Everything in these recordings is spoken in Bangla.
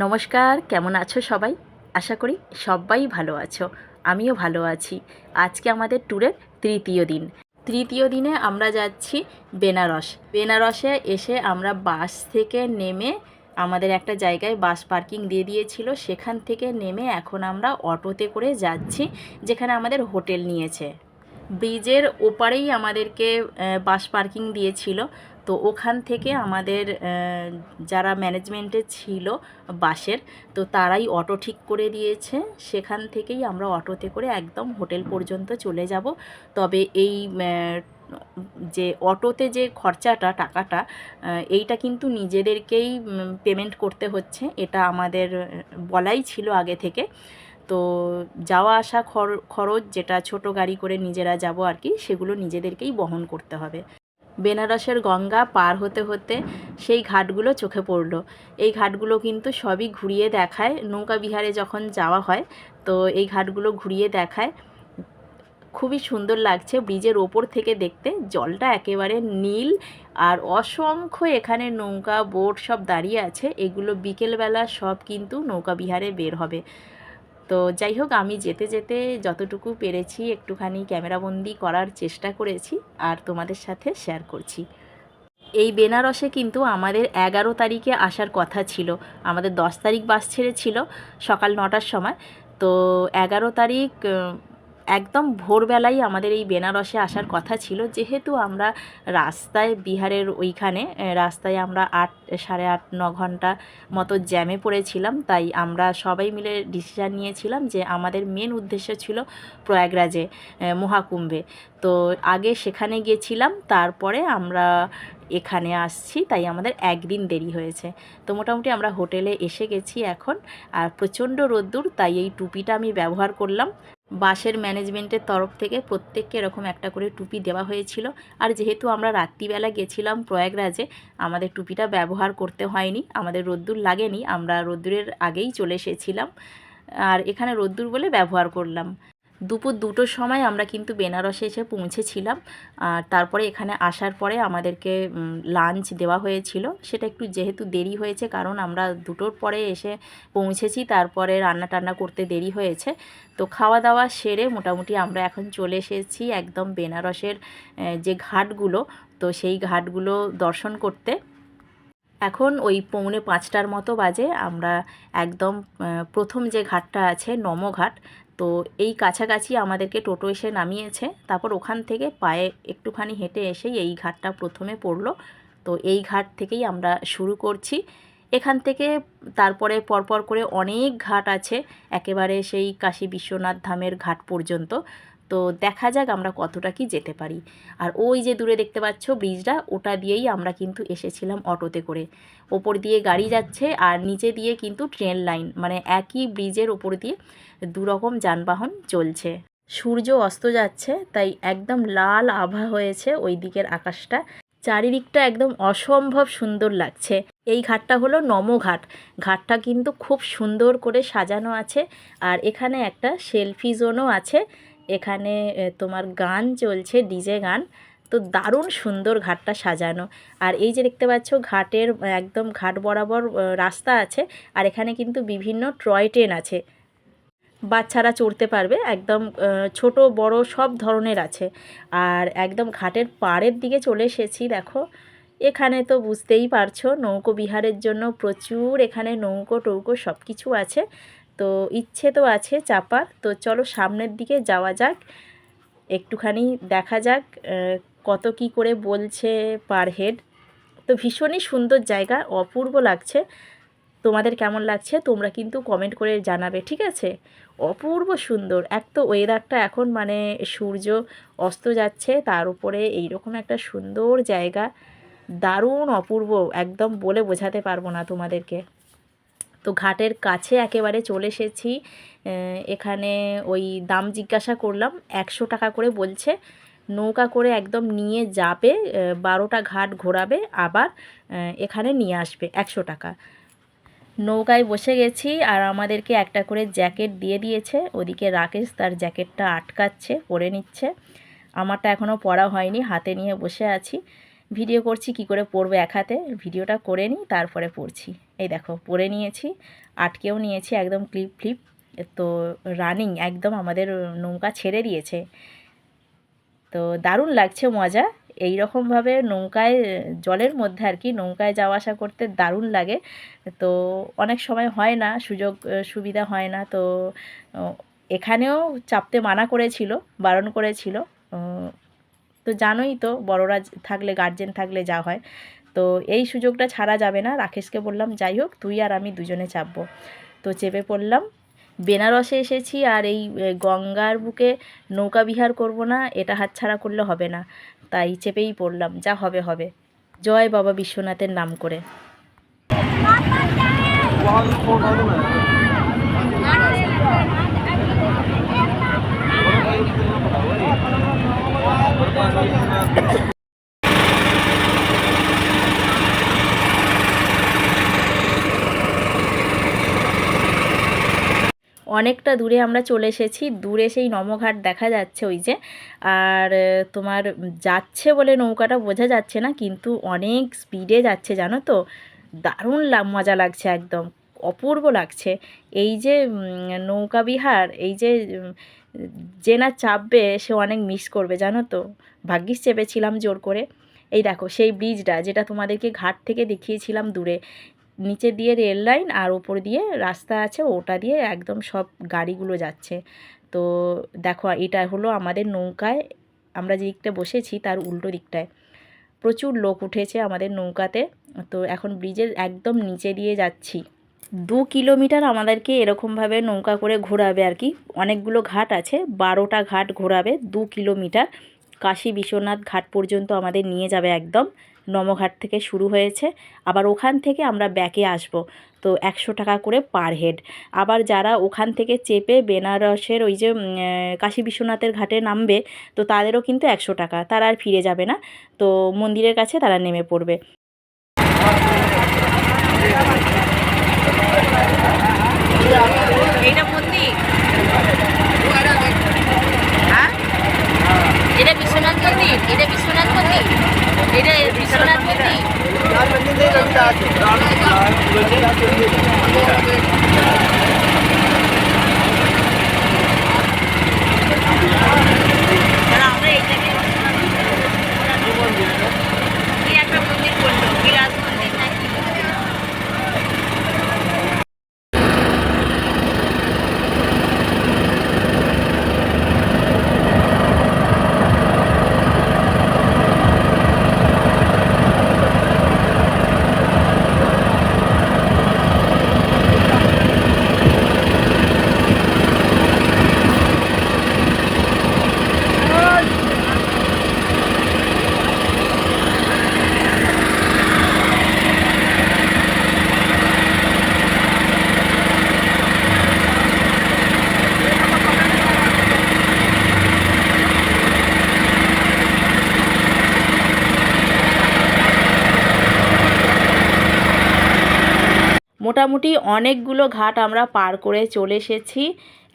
নমস্কার, কেমন আছো সবাই? আশা করি সবাই ভালো আছো। আমিও ভালো আছি। আজকে আমাদের ট্যুরের তৃতীয় দিন। তৃতীয় দিনে আমরা যাচ্ছি বেনারস। বেনারসে এসে আমরা বাস থেকে নেমে আমাদের একটা জায়গায় বাস পার্কিং দিয়ে দিয়েছিল। সেখান থেকে নেমে এখন আমরা অটোতে করে যাচ্ছি, যেখানে আমাদের হোটেল নিয়েছে। ব্রিজের ওপারেই আমাদেরকে বাস পার্কিং দিয়েছিল। তো ওখান থেকে আমাদের যারা ম্যানেজমেন্টে ছিল বাসের, তো তারাই অটো ঠিক করে দিয়েছে। সেখান থেকেই আমরা অটোতে করে একদম হোটেল পর্যন্ত চলে যাব। তবে এই যে অটোতে যে খরচাটা, টাকাটা এইটা কিন্তু নিজেদেরকেই পেমেন্ট করতে হচ্ছে। এটা আমাদের বলাই ছিল আগে থেকে। তো যাওয়া আসা খর- খরচ যেটা ছোট গাড়ি করে নিজেরা যাব আর কি, সেগুলো নিজেদেরকেই বহন করতে হবে। বেনারসের গঙ্গা পার হতে হতে সেই ঘাটগুলো চোখে পড়ল। এই ঘাটগুলো কিন্তু সবই ঘুরিয়ে দেখায়। নৌকা বিহারে যখন যাওয়া হয়, তো এই ঘাটগুলো ঘুরিয়ে দেখায়। খুবই সুন্দর লাগছে ব্রিজের ওপর থেকে দেখতে। জলটা একেবারে নীল আর অসংখ্য এখানে নৌকা, বোট সব দাঁড়িয়ে আছে। এগুলো বিকেলবেলা সব কিন্তু নৌকা বিহারে বের হবে। তো যাই হোক, আমি যেতে যেতে যতটুকু পেরেছি একটুখানি ক্যামেরাবন্দি করার চেষ্টা করেছি আর তোমাদের সাথে শেয়ার করছি। এই বেনারসে কিন্তু আমাদের এগারো তারিখে আসার কথা ছিল। আমাদের দশ তারিখ বাস ছেড়েছিল সকাল নটার সময়। তো এগারো তারিখ একদম ভোরবেলাই আমাদের এই বেনারসে আসার কথা ছিল। যেহেতু আমরা রাস্তায়, বিহারের ওইখানে রাস্তায় আমরা আট, সাড়ে আট, ন ঘণ্টা মতো জ্যামে পড়েছিলাম। তাই আমরা সবাই মিলে ডিসিশান নিয়েছিলাম যে আমাদের মেন উদ্দেশ্য ছিল প্রয়াগরাজে মহাকুম্ভে। তো আগে সেখানে গিয়েছিলাম তারপরে আমরা এখানে আসছি, তাই আমাদের একদিন দেরি হয়েছে। তো মোটামুটি আমরা হোটেলে এসে গেছি এখন, আর প্রচণ্ড রোদ্দুর, তাই এই টুপিটা আমি ব্যবহার করলাম। বাসের ম্যানেজমেন্টের তরফ থেকে প্রত্যেককে এরকম একটা করে টুপি দেওয়া হয়েছিল। আর যেহেতু আমরা রাত্রিবেলা গেছিলাম প্রয়াগরাজে, আমাদের টুপিটা ব্যবহার করতে হয়নি, আমাদের রোদ্দুর লাগেনি, আমরা রোদ্দুরের আগেই চলে এসেছিলাম। আর এখানে রোদ্দুর বলে ব্যবহার করলাম। দুপুর দুটোর সময় আমরা কিন্তু বেনারসে এসে পৌঁছেছিলাম। আর তারপরে এখানে আসার পরে আমাদেরকে লাঞ্চ দেওয়া হয়েছিল। সেটা একটু যেহেতু দেরি হয়েছে, কারণ আমরা দুটোর পরে এসে পৌঁছেছি। তারপরে রান্না টান্না করতে দেরি হয়েছে। তো খাওয়া দাওয়া সেরে মোটামুটি আমরা এখন চলে এসেছি একদম বেনারসের যে ঘাটগুলো। তো সেই ঘাটগুলো দর্শন করতে। এখন ওই পৌনে পাঁচটার মতো বাজে। আমরা একদম প্রথম যে ঘাটটা আছে নমঘাট তো এই কাছাকাছি আমাদেরকে টোটো এসে নামিয়েছে। তারপর ওখান থেকে পায়ে একটুখানি হেঁটে এসেই এই ঘাটটা প্রথমে পড়ল। তো এই ঘাট থেকেই আমরা শুরু করছি। এখান থেকে তারপরে পরপর করে অনেক ঘাট আছে। একেবারে সেই কাশী বিশ্বনাথ ধামের ঘাট পর্যন্ত। তো দেখা যাক আমরা কতটা কি যেতে পারি। আর ওই যে দূরে দেখতে পাচ্ছ ব্রিজটা, ওটা দিয়েই আমরা কিন্তু এসেছিলাম অটোতে করে। ওপর দিয়ে গাড়ি যাচ্ছে আর নিচে দিয়ে কিন্তু ট্রেন লাইন মানে একই ব্রিজের ওপর দিয়ে দুরকম যানবাহন চলছে। সূর্য অস্ত যাচ্ছে, তাই একদম লাল আভা হয়েছে ওই দিকের আকাশটা। চারিদিকটা একদম অসম্ভব সুন্দর লাগছে। এই ঘাটটা হলো নমঘাট ঘাটটা কিন্তু খুব সুন্দর করে সাজানো আছে। আর এখানে একটা সেলফি জোনও আছে। এখানে তোমার গান চলছে, ডিজে গান। তো দারুণ সুন্দর ঘাটটা সাজানো। আর এই যে দেখতে পাচ্ছ, ঘাটের একদম ঘাট বরাবর রাস্তা আছে। আর এখানে কিন্তু বিভিন্ন টয় ট্রেন আছে। বাচ্চারা চড়তে পারবে, একদম ছোট, বড়, সব ধরনের আছে। আর একদম ঘাটের পাড়ের দিকে চলে এসেছি, দেখো। এখানে তো বুঝতেই পারছ, নৌকো বিহারের জন্য প্রচুর এখানে নৌকো টৌকো সব কিছু আছে। তো ইচ্ছে তো আছে চাপার। তো চলো সামনের দিকে যাওয়া যাক। একটুখানি দেখা যাক কত কি করে বলছে পার হেড। তো ভীষণই সুন্দর জায়গা, অপূর্ব লাগছে। তোমাদের কেমন লাগছে তোমরা কিন্তু কমেন্ট করে জানাবে, ঠিক আছে? অপূর্ব সুন্দর। এক তো ওয়েদারটা এখন মানে সূর্য অস্ত যাচ্ছে, তার উপরে এইরকম একটা সুন্দর জায়গা। দারুণ অপূর্ব, একদম বলে বোঝাতে পারব না তোমাদেরকে। তো ঘাটের কাছে একেবারে চলে এসেছি। এখানে ওই দাম জিজ্ঞাসা করলাম, একশো টাকা করে বলছে। নৌকা করে একদম নিয়ে যাবে বারোটা ঘাট ঘোরাবে, আবার এখানে নিয়ে আসবে একশো টাকা। নৌকায় বসে গেছি আর আমাদেরকে একটা করে জ্যাকেট দিয়ে দিয়েছে। ওদিকে রাকেশ তার জ্যাকেটটা আটকাচ্ছে, পরে নিচ্ছে। আমারটা এখনও পরা হয়নি, হাতে নিয়ে বসে আছি। ভিডিও করছি, কি করে পরবো এক হাতে। ভিডিওটা করে নিই, তারপরে পড়ছি এই দেখো, পরে নিয়েছি, আটকেও নিয়েছি একদম ক্লিপ ফ্লিপ। তো রানিং একদম আমাদের নৌকা ছেড়ে দিয়েছে। তো দারুণ লাগছে মজা। এই রকমভাবে নৌকায়, জলের মধ্যে আর কি নৌকায় যাওয়া আসা করতে দারুণ লাগে। তো অনেক সময় হয় না, সুযোগ সুবিধা হয় না। তো এখানেও চাপতে মানা করেছিল, বারণ করেছিল। তো জানোই তো, বড়রা থাকলে গার্জেন থাকলে যা হয়। তো এই সুযোগটা ছাড়া যাবে না রাকেশকে বললাম যাই হোক তুই আর আমি দুজনে চাপবো তো চেপে পড়লাম বেনারসে এসেছি আর এই গঙ্গার বুকে নৌকা বিহার করব না এটা হাতছাড়া করলে হবে না তাই চেপেই পড়লাম যা হবে হবে জয় বাবা বিশ্বনাথের নাম করে অনেকটা দূরে আমরা চলে এসেছি। দূরে সেই নমঘাট দেখা যাচ্ছে ওই যে। আর তোমার যাচ্ছে বলে নৌকাটা বোঝা যাচ্ছে না, কিন্তু অনেক স্পিডে যাচ্ছে, জানো তো? দারুণ মজা লাগছে একদম। অপূর্ব লাগছে। এই যে নৌকা বিহার, এই যে যে না চাপবে, সে অনেক মিস করবে, জানো তো? ভাগ্যিস চেপেছিলাম জোর করে। এই দেখো, সেই ব্রিজটা যেটা তোমাদেরকে ঘাট থেকে দেখিয়েছিলাম দূরে। নিচে দিয়ে রেল লাইন আর ওপর দিয়ে রাস্তা আছে, ওটা দিয়ে একদম সব গাড়িগুলো যাচ্ছে। তো দেখো, এটা হলো আমাদের নৌকায়, আমরা যে দিকটা বসেছি তার উল্টো দিকটায়। প্রচুর লোক উঠেছে আমাদের নৌকাতে। তো এখন ব্রিজের একদম নিচে দিয়ে যাচ্ছি। দু কিলোমিটার আমাদেরকে এরকমভাবে নৌকা করে ঘোরাবে আর কি। অনেকগুলো ঘাট আছে, বারোটা ঘাট ঘোরাবে দু কিলোমিটার। কাশী বিশ্বনাথ ঘাট পর্যন্ত আমাদের নিয়ে যাবে একদম। নমঘাট থেকে শুরু হয়েছে। আবার ওখান থেকে আমরা ব্যাকে আসব। তো একশো টাকা করে পার হেড। আবার যারা ওখান থেকে চেপে বেনারসের ওই যে কাশী বিশ্বনাথের ঘাটে নামবে, তো তাদেরও কিন্তু একশো টাকা। তারা আর ফিরে যাবে না। তো মন্দিরের কাছে তারা নেমে পড়বে এইটা মন্দির হ্যাঁ এটা বিশ্বনাথ মন্দির এটা বিশ্বনাথ মন্দির এটা বিশ্বনাথ মন্দির তাহলে আমরা এই জায়গায় কি একটা মন্দির করল বিলাস মন্দির নাকি মোটামুটি অনেকগুলো ঘাট আমরা পার করে চলে এসেছি।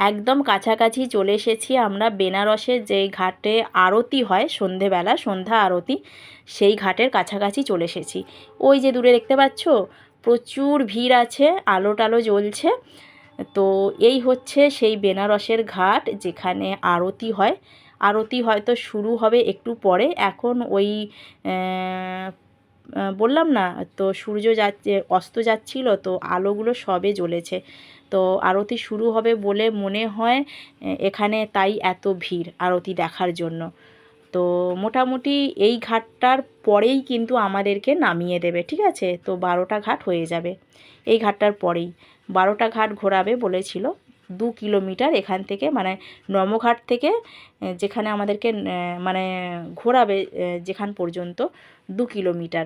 একদম কাছাকাছি চলে এসেছি আমরা বেনারসের যেই ঘাটে আরতি হয়, সন্ধেবেলা, সন্ধ্যা আরতি, সেই ঘাটের কাছাকাছি চলে এসেছি। ওই যে দূরে দেখতে পাচ্ছ, প্রচুর ভিড় আছে আলো টালো জ্বলছে। তো এই হচ্ছে সেই বেনারসের ঘাট যেখানে আরতি হয়। আরতি হয়তো শুরু হবে একটু পরে, এখন ওই বললাম না, তো সূর্য যাচ্ছে, অস্ত যাচ্ছিল, তো আলোগুলো সবে জ্বলেছে। তো আরতি শুরু হবে বলে মনে হয় এখানে তাই এত ভিড় আরতি দেখার জন্য। তো মোটামুটি এই ঘাটটার পরেই কিন্তু আমাদেরকে নামিয়ে দেবে, ঠিক আছে? তো বারোটা ঘাট হয়ে যাবে। এই ঘাটটার পরেই। বারোটা ঘাট ঘোরাবে বলেছিল। দু কিলোমিটার এখান থেকে মানে নমঘাট থেকে যেখানে আমাদেরকে মানে ঘোরাবে যেখান পর্যন্ত, দু কিলোমিটার।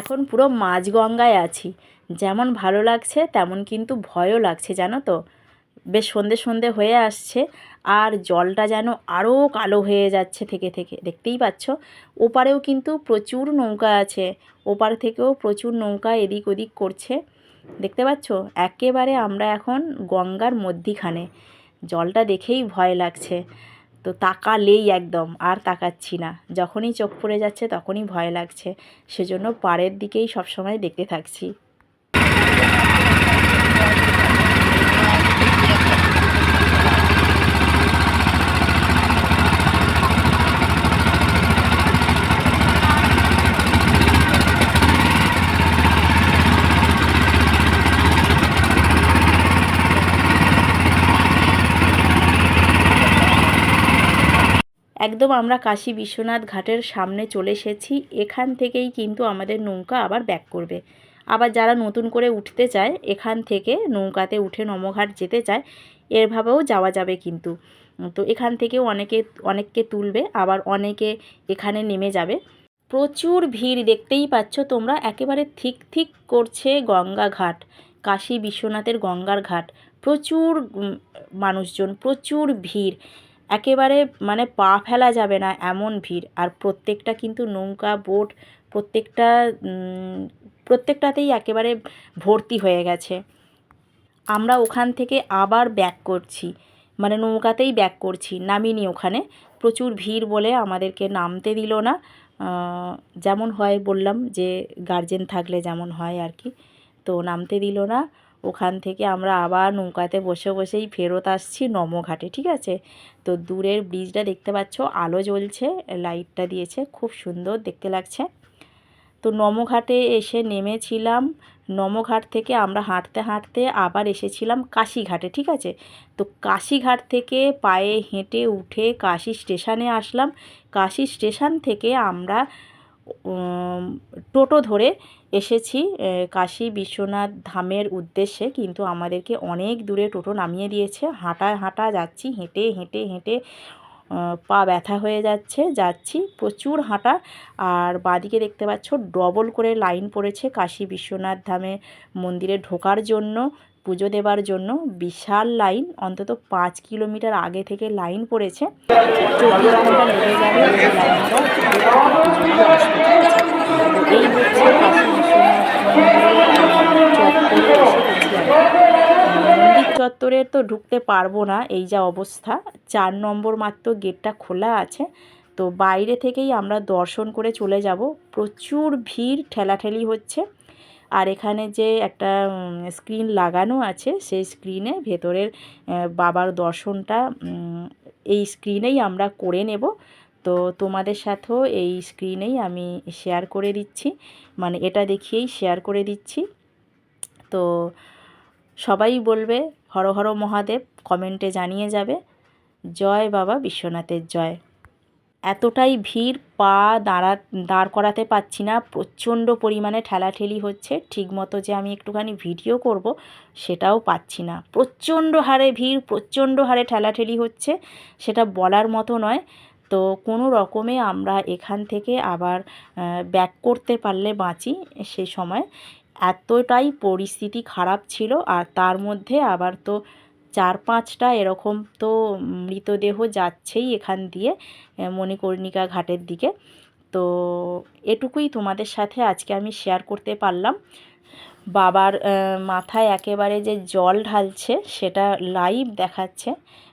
এখন পুরো মাঝগঙ্গায় আছি। যেমন ভালো লাগছে, তেমন কিন্তু ভয়ও লাগছে, জানো তো? বেশ সন্ধে সন্ধে হয়ে আসছে, আর জলটা যেন আরও কালো হয়ে যাচ্ছে থেকে থেকে, দেখতেই পাচ্ছ? ওপারেও কিন্তু প্রচুর নৌকা আছে, ওপার থেকেও প্রচুর নৌকা এদিক ওদিক করছে। দেখতে পাচ্ছ? একেবারে আমরা এখন গঙ্গার মধ্যিখানে। জলটা দেখেই ভয় লাগছে। তো তাকালেই একদম, আর তাকাচ্ছি না। যখনই চোখ পড়ে যাচ্ছে তখনই ভয় লাগছে। সেজন্য পাড়ের দিকেই সবসময় দেখতে থাকছি। একদম আমরা কাশী বিশ্বনাথ ঘাটের সামনে চলে এসেছি। এখান থেকেই কিন্তু আমাদের নৌকা আবার ব্যাক করবে। আবার যারা নতুন করে উঠতে চায়, এখান থেকে নৌকাতে উঠে নমঘাট যেতে চায় এভাবেও যাওয়া যাবে কিন্তু। তো এখান থেকেও অনেকে, অনেককে তুলবে, আবার অনেকে এখানে নেমে যাবে। প্রচুর ভিড় দেখতেই পাচ্ছ তোমরা, একেবারে থিক থিক করছে গঙ্গা ঘাট, কাশী বিশ্বনাথের গঙ্গার ঘাট। প্রচুর মানুষজন, প্রচুর ভিড়। একেবারে মানে পা ফেলা যাবে না এমন ভিড়। আর প্রত্যেকটা কিন্তু নৌকা, বোট প্রত্যেকটা প্রত্যেকটাতেই একেবারে ভর্তি হয়ে গেছে। আমরা ওখান থেকে আবার ব্যাক করছি। মানে নৌকাতেই ব্যাক করছি, নামিনি ওখানে। প্রচুর ভিড় বলে আমাদেরকে নামতে দিল না। যেমন হয় বললাম যে গার্জেন থাকলে যেমন হয় আর কি। তো নামতে দিল না। ওখান থেকে আমরা আবার নৌকাতে বসে বসেই ফেরত আসছি নমঘাটে ঠিক আছে? তো দূরের ব্রিজটা দেখতে পাচ্ছ, আলো জ্বলছে, লাইটটা দিয়েছে, খুব সুন্দর দেখতে লাগছে। তো নমঘাটে এসে নেমেছিলাম নমঘাট থেকে আমরা হাঁটতে হাঁটতে আবার এসেছিলাম কাশিঘাটে, ঠিক আছে? তো কাশিঘাট থেকে পায়ে হেঁটে উঠে কাশি স্টেশনে আসলাম। কাশি স্টেশন থেকে আমরা টোটো ধরে এসেছি কাশী বিশ্বনাথ ধামের উদ্দেশ্যে। কিন্তু আমাদেরকে অনেক দূরে টোটো নামিয়ে দিয়েছে। হাঁটা হাঁটা যাচ্ছি, হেঁটে হেঁটে হেঁটে পা ব্যথা হয়ে যাচ্ছে, যাচ্ছি। প্রচুর হাঁটা। আর বাদিকে দেখতে পাচ্ছ, ডবল করে লাইন পড়েছে কাশী বিশ্বনাথ ধামে মন্দিরে ঢোকার জন্য। পুজো দেবার জন্য বিশাল লাইন, অন্তত পাঁচ কিলোমিটার আগে থেকে লাইন পড়েছে। এই। মন্দির চত্বরে তো ঢুকতে পারব না, এই যা অবস্থা। চার নম্বর মাত্র গেটটা খোলা আছে, তো বাইরে থেকেই আমরা দর্শন করে চলে যাব। প্রচুর ভিড়, ঠেলাঠেলি হচ্ছে। আর এখানে যে একটা স্ক্রিন লাগানো আছে, সেই স্ক্রিনে ভেতরের বাবার দর্শনটা এই স্ক্রিনেই আমরা করে নেব। তো তোমাদের সাথেও এই স্ক্রিনেই আমি শেয়ার করে দিচ্ছি। মানে এটা দেখিয়েই শেয়ার করে দিচ্ছি। তো সবাই বলবে, হর হর মহাদেব কমেন্টে জানিয়ে যাবে। জয় বাবা বিশ্বনাথের জয়। এতটাই ভিড় পা দাঁড়া, দাঁড় করাতে পারছি না। প্রচণ্ড পরিমাণে ঠেলাঠেলি হচ্ছে। ঠিকমতো যে আমি একটুখানি ভিডিও করব, সেটাও পাচ্ছি না। প্রচণ্ড হারে ভিড়, প্রচণ্ড হারে ঠেলাঠেলি হচ্ছে, সেটা বলার মতো নয়। তো কোনো রকমে আমরা এখান থেকে আবার ব্যাক করতে পারলে বাঁচি সে সময়। এতটাই পরিস্থিতি খারাপ ছিল, আর তার মধ্যে আবার তো চার পাঁচটা এরকম তো মৃতদেহ যাচ্ছেই এখান দিয়ে মণিকর্ণিকা ঘাটের দিকে। তো এটুকুই তোমাদের সাথে আজকে আমি শেয়ার করতে পারলাম। বাবার মাথায় একেবারে যে জল ঢালছে সেটা লাইভ দেখাচ্ছে।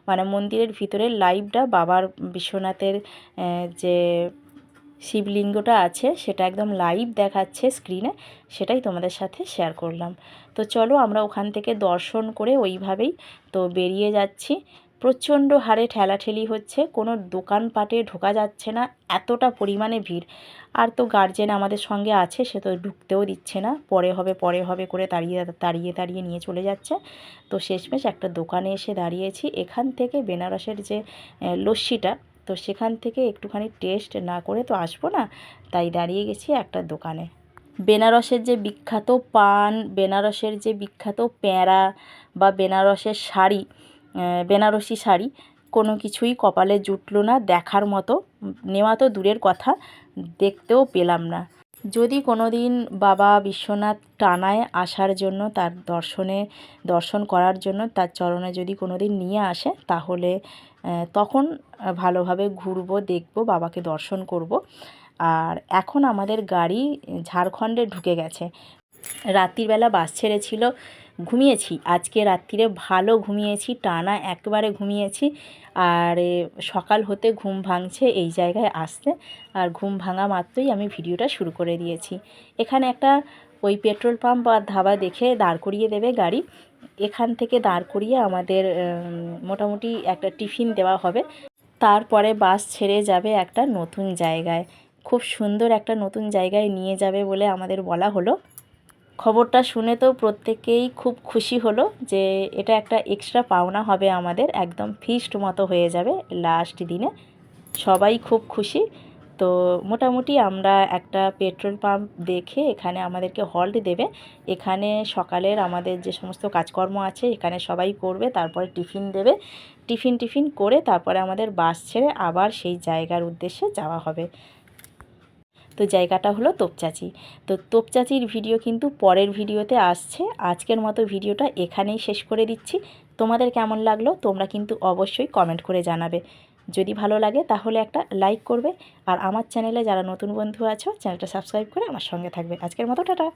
মানে মন্দিরের ভিতরে লাইভটা বাবার বিশ্বনাথের যে শিবলিঙ্গটা আছে, সেটা একদম লাইভ দেখাচ্ছে স্ক্রিনে সেটাই তোমাদের সাথে শেয়ার করলাম। তো চলো আমরা ওখান থেকে দর্শন করে ওইভাবেই তো বেরিয়ে যাচ্ছি। প্রচণ্ড হারে ঠেলাঠেলি হচ্ছে, কোনো দোকানপাটে ঢোকা যাচ্ছে না, এতটা পরিমাণে ভিড়। আর তো গার্জেন আমাদের সঙ্গে আছে, সে তো ঢুকতেও দিচ্ছে না, পরে হবে পরে হবে করে তাড়িয়ে তাড়িয়ে তাড়িয়ে নিয়ে চলে যাচ্ছে। তো শেষমেশ একটা দোকানে এসে দাঁড়িয়েছি, এখান থেকে বেনারসের যে লস্যিটা তো সেখান থেকে একটুখানি টেস্ট না করে তো আসব না, তাই দাঁড়িয়ে গেছি একটা দোকানে। বেনারসের যে বিখ্যাত পান, বেনারসের যে বিখ্যাত প্যাঁড়া বা বেনারসের শাড়ি বেনারসি শাড়ি, কোনো কিছুই কপালে জুটলো না দেখার মতো, নেওয়া তো দূরের কথা, দেখতেও পেলাম না। যদি কোনো দিন বাবা বিশ্বনাথ টানায় আসার জন্য, তার দর্শনে, দর্শন করার জন্য, তার চরণে যদি কোনো দিন নিয়ে আসে, তাহলে তখন ভালোভাবে ঘুরবো, দেখব, বাবাকে দর্শন করব। আর এখন আমাদের গাড়ি ঝাড়খণ্ডে ঢুকে গেছে। রাত্রিবেলা বাস ছেড়েছিল, ঘুমিয়েছি। আজকে রাত্রিরে ভালো ঘুমিয়েছি, টানা একবারে ঘুমিয়েছি। আর সকাল হতে ঘুম ভাঙছে এই জায়গায় আসতে। আর ঘুম ভাঙা মাত্রই আমি ভিডিওটা শুরু করে দিয়েছি। এখানে একটা ওই পেট্রোল পাম্প বা ধাবা দেখে দাঁড় করিয়ে দেবে গাড়ি। এখান থেকে দাঁড় করিয়ে আমাদের মোটামুটি একটা টিফিন দেওয়া হবে। তারপরে বাস ছেড়ে যাবে একটা নতুন জায়গায়। খুব সুন্দর একটা নতুন জায়গায় নিয়ে যাবে বলে আমাদের বলা হলো। খবরটা শুনে তো প্রত্যেকেই খুব খুশি হলো যে এটা একটা এক্সট্রা পাওনা হবে আমাদের। একদম ফিস্ট মতো হয়ে যাবে লাস্ট দিনে। সবাই খুব খুশি। তো মোটামুটি আমরা একটা পেট্রোল পাম্প দেখে এখানে আমাদেরকে হল্ট দেবে। এখানে সকালের আমাদের যে সমস্ত কাজকর্ম আছে, এখানে সবাই করবে, তারপরে টিফিন দেবে। টিফিন টিফিন করে তারপরে আমাদের বাস ছেড়ে আবার সেই জায়গার উদ্দেশ্যে যাওয়া হবে। তো জায়গাটা হলো তোপচাচি। তো তোপচাচির ভিডিও কিন্তু পরের ভিডিওতে আসছে। আজকের মতো ভিডিওটা এখানেই শেষ করে দিচ্ছি। তোমাদের কেমন লাগল তোমরা কিন্তু অবশ্যই কমেন্ট করে জানাবে। যদি ভালো লাগে তাহলে একটা লাইক করবে। আর আমার চ্যানেলে যারা নতুন বন্ধু আছো চ্যানেলটা সাবস্ক্রাইব করে আমার সঙ্গে থাকবে। আজকের মতো, টাটা।